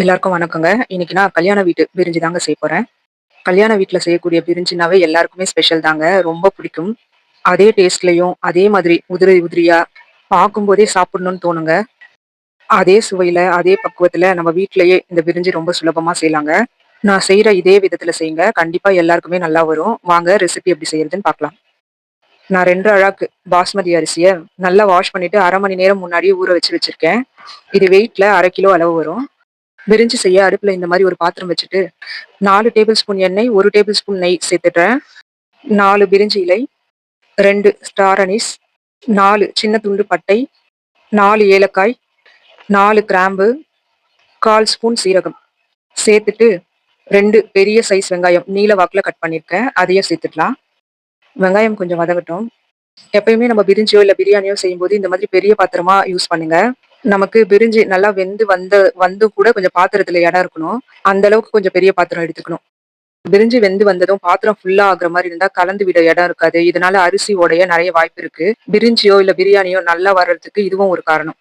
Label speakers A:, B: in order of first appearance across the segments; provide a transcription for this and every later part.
A: எல்லாருக்கும் வணக்கங்க. இன்னைக்கு நான் கல்யாண வீட்டு பிரிஞ்சு தாங்க செய்ய போறேன். கல்யாண வீட்டில் செய்யக்கூடிய பிரிஞ்சினாவே எல்லாருக்குமே ஸ்பெஷல் தாங்க. ரொம்ப பிடிக்கும். அதே டேஸ்ட்லையும் அதே மாதிரி உதிரி உதிரியா பார்க்கும்போதே சாப்பிடணும்னு தோணுங்க. அதே சுவையில, அதே பக்குவத்துல நம்ம வீட்டிலயே இந்த பிரிஞ்சு ரொம்ப சுலபமா செய்யலாங்க. நான் செய்யற இதே விதத்துல செய்யுங்க. கண்டிப்பா எல்லாருக்குமே நல்லா வரும். வாங்க ரெசிபி எப்படி செய்யறதுன்னு பார்க்கலாம். நான் ரெண்டு அழாக்கு பாஸ்மதி அரிசியை நல்லா வாஷ் பண்ணிட்டு அரை மணி நேரம் முன்னாடியே ஊற வச்சு வச்சிருக்கேன். இது வெயிட்ல அரை கிலோ அளவு வரும். விரிஞ்சு செய்ய அடுப்பில் இந்த மாதிரி ஒரு பாத்திரம் வச்சுட்டு நாலு டேபிள் ஸ்பூன் எண்ணெய், ஒரு டேபிள் ஸ்பூன் நெய் சேர்த்துடுறேன். நாலு பிரிஞ்சு இலை, ரெண்டு ஸ்டார் அனிஸ் நாலு சின்ன துண்டு பட்டை, நாலு ஏலக்காய், நாலு கிராம்பு, 1/4 ஸ்பூன் சீரகம் சேர்த்துட்டு ரெண்டு பெரிய சைஸ் வெங்காயம் நீல வாக்கில் கட் பண்ணியிருக்கேன். அதையும் சேர்த்துக்கலாம். வெங்காயம் கொஞ்சம் வதங்கட்டும். எப்பயுமே நம்ம பிரிஞ்சியோ இல்லை பிரியாணியோ செய்யும்போது இந்த மாதிரி பெரிய பாத்திரமா யூஸ் பண்ணுங்க. நமக்கு பிரிஞ்சு நல்லா வெந்து வந்த வந்தும் கூட கொஞ்சம் பாத்திரத்துல இடம் இருக்கணும். அந்த அளவுக்கு கொஞ்சம் பெரிய பாத்திரம் எடுத்துக்கணும். பிரிஞ்சு வெந்து வந்ததும் பாத்திரம் ஃபுல்லா ஆகுற மாதிரி இருந்தா கலந்து விட இடம் இருக்காது. இதனால அரிசி உடைய நிறைய வாய்ப்பு இருக்கு. பிரிஞ்சியோ இல்ல பிரியாணியோ நல்லா வர்றதுக்கு இதுவும் ஒரு காரணம்.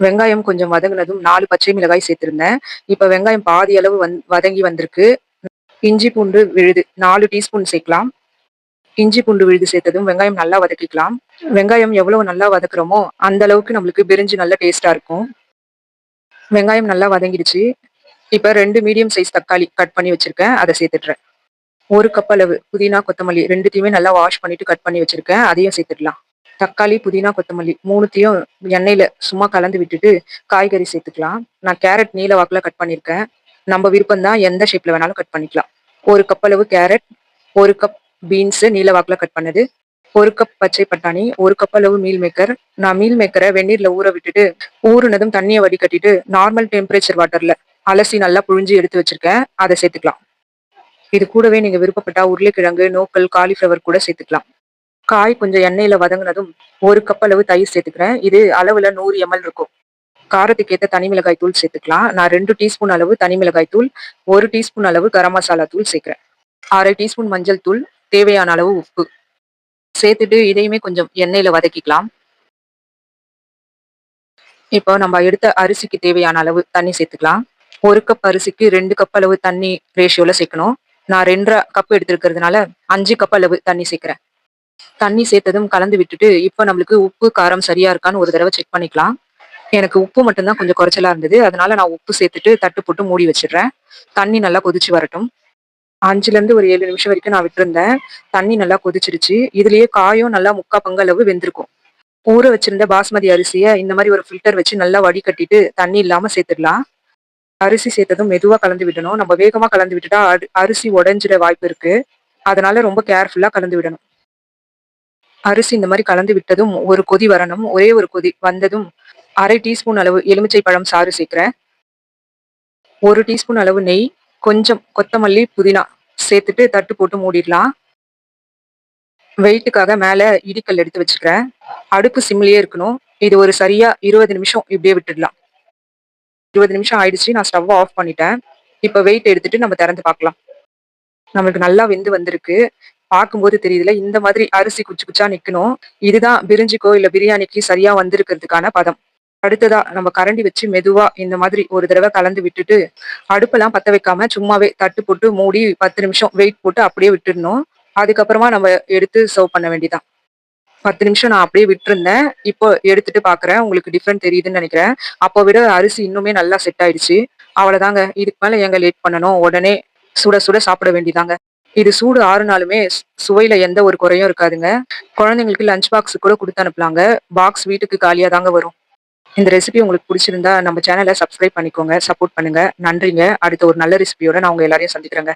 A: வெங்காயம் கொஞ்சம் வதங்கினதும் நாலு பச்சை மிளகாய் சேர்த்திருந்தேன். இப்ப வெங்காயம் பாதி அளவு வந் வதங்கி வந்திருக்கு. இஞ்சி பூண்டு விழுது நாலு டீஸ்பூன் சேர்க்கலாம். இஞ்சி பூண்டு விழுது சேர்த்ததும் வெங்காயம் நல்லா வதக்கிக்கலாம். வெங்காயம் எவ்வளவு நல்லா வதக்குறோமோ அந்த அளவுக்கு நம்மளுக்கு பிரிஞ்சு நல்ல டேஸ்டா இருக்கும். வெங்காயம் நல்லா வதங்கிடுச்சு. இப்ப ரெண்டு மீடியம் சைஸ் தக்காளி கட் பண்ணி வச்சிருக்கேன். அதை சேர்த்துட்றேன் ஒரு கப் அளவு புதினா, கொத்தமல்லி ரெண்டுத்தையுமே நல்லா வாஷ் பண்ணிட்டு கட் பண்ணி வச்சிருக்கேன். அதையும் சேர்த்துடலாம். தக்காளி, புதினா, கொத்தமல்லி மூணுத்தையும் எண்ணெயில சும்மா கலந்து விட்டுட்டு காய்கறி சேர்த்துக்கலாம். நான் கேரட் நீல வாக்குல கட் பண்ணியிருக்கேன். நம்ம விருப்பம் தான் எந்த ஷேப்ல வேணாலும் கட் பண்ணிக்கலாம். ஒரு கப் அளவு கேரட், ஒரு கப் பீன்ஸ் நீல வாக்கில் கட் பண்ணது, ஒரு கப் பச்சை பட்டாணி, ஒரு கப் அளவு மீல் மேக்கர். நான் மீல் மேக்கரை வெந்நீர்ல ஊற விட்டுட்டு ஊறுனதும் தண்ணியை வடிகட்டிட்டு நார்மல் டெம்பரேச்சர் வாட்டர்ல அலசி நல்லா புழிஞ்சு எடுத்து வச்சிருக்கேன். அதை சேர்த்துக்கலாம். இது கூடவே நீங்க விருப்பப்பட்டா உருளைக்கிழங்கு, நோக்கல் காலிஃப்ளவர் கூட சேர்த்துக்கலாம். காய் கொஞ்சம் எண்ணெயில வதங்கினதும் ஒரு கப் அளவு தயிர் சேர்த்துக்கிறேன். இது அளவுல நூறு எம்எல் இருக்கும். காரத்துக்கு தனி மிளகாய் தூள் சேர்த்துக்கலாம். நான் ரெண்டு டீஸ்பூன் அளவு தனி மிளகாய் தூள், ஒரு டீஸ்பூன் அளவு கரம் மசாலா தூள் சேர்க்கிறேன். அரை டீஸ்பூன் மஞ்சள் தூள், தேவையான அளவு உப்பு சேர்த்துட்டு இதையுமே கொஞ்சம் எண்ணெயில வதக்கிக்கலாம். இப்போ நம்ம எடுத்த அரிசிக்கு தேவையான அளவு தண்ணி சேர்த்துக்கலாம். ஒரு கப் அரிசிக்கு ரெண்டு கப் அளவு தண்ணி ரேஷியோல சேர்க்கணும். நான் 2 1/2 கப் எடுத்திருக்கிறதுனால அஞ்சு கப் அளவு தண்ணி சேர்க்கிறேன். தண்ணி சேர்த்ததும் கலந்து விட்டுட்டு இப்போ நம்மளுக்கு உப்பு, காரம் சரியா இருக்கான்னு ஒரு தடவை செக் பண்ணிக்கலாம். எனக்கு உப்பு மட்டும் தான் கொஞ்சம் குறைச்சலா இருந்தது. அதனால நான் உப்பு சேர்த்துட்டு தட்டு போட்டு மூடி வச்சிடுறேன். தண்ணி நல்லா கொதிச்சு வரட்டும். அஞ்சுலேருந்து ஒரு ஏழு நிமிஷம் வரைக்கும் நான் விட்டுருந்தேன் தண்ணி நல்லா கொதிச்சிருச்சு. இதுலயே காயும் நல்லா 3/4 பங்கு அளவு வெந்திருக்கும். ஊற வச்சிருந்த பாஸ்மதி அரிசியை இந்த மாதிரி ஒரு ஃபில்டர் வச்சு நல்லா வடிகட்டிட்டு தண்ணி இல்லாமல் சேர்த்துடலாம். அரிசி சேர்த்ததும் மெதுவாக கலந்து விடணும். நம்ம வேகமாக கலந்து விட்டுட்டா அரிசி உடஞ்சிட வாய்ப்பு இருக்கு. அதனால ரொம்ப கேர்ஃபுல்லாக கலந்து விடணும். அரிசி இந்த மாதிரி கலந்து விட்டதும் ஒரு கொதி வரணும். ஒரே ஒரு கொதி வந்ததும் அரை டீஸ்பூன் அளவு எலுமிச்சை பழம் சாறு சேர்க்குறேன் ஒரு டீஸ்பூன் அளவு நெய், கொஞ்சம் கொத்தமல்லி, புதினா சேர்த்துட்டு தட்டு போட்டு மூடிடலாம். வெயிட்டுக்காக மேலே இடிக்கல் எடுத்து வச்சுக்கிறேன். அடுப்பு சிம்லேயே இருக்கணும். இது ஒரு சரியா 20 நிமிஷம் இப்படியே விட்டுடலாம். 20 நிமிஷம் ஆயிடுச்சு. நான் ஸ்டவ் ஆஃப் பண்ணிட்டேன். இப்போ வெயிட் எடுத்துட்டு நம்ம திறந்து பார்க்கலாம். நம்மளுக்கு நல்லா வெந்து வந்திருக்கு. பார்க்கும்போது தெரியுதுல இந்த மாதிரி அரிசி குச்சி குச்சா நிக்கணும். இதுதான் பிரிஞ்சிக்கோ இல்ல பிரியாணிக்கு சரியா வந்திருக்கிறதுக்கான பதம். அடுத்ததா நம்ம கரண்டி வச்சு மெதுவா இந்த மாதிரி ஒரு தடவை கலந்து விட்டுட்டு அடுப்பெல்லாம் பத்த வைக்காம சும்மாவே தட்டு போட்டு மூடி 10 நிமிஷம் வெயிட் போட்டு அப்படியே விட்டுடணும். அதுக்கப்புறமா நம்ம எடுத்து சர்வ் பண்ண வேண்டியதான் பத்து நிமிஷம் நான் அப்படியே விட்டுருந்தேன் இப்போ எடுத்துட்டு பார்க்குறேன். உங்களுக்கு டிஃப்ரெண்ட் தெரியுதுன்னு நினைக்கிறேன். அப்போ விட அரிசி இன்னுமே நல்லா செட் ஆயிடுச்சு. அவ்வளவுதாங்க. இதுக்கு மேல எங்க லேட் பண்ணணும். உடனே சுட சுட சாப்பிட வேண்டியதாங்க. இது சூடு ஆறுனாலுமே சுவையில எந்த ஒரு குறையும் இருக்காதுங்க. குழந்தைங்களுக்கு லஞ்ச் பாக்ஸ் கூட கொடுத்து அனுப்பலாங்க. பாக்ஸ் வீட்டுக்கு காலியா தாங்க வரும். இந்த ரெசிபி உங்களுக்கு பிடிச்சிருந்தா நம்ம சேனலை சப்ஸ்கிரைப் பண்ணிக்கோங்க. சப்போர்ட் பண்ணுங்க. நன்றிங்க. அடுத்த ஒரு நல்ல ரெசிபியோட நான் உங்க எல்லாரையும் சந்திக்கிறேங்க.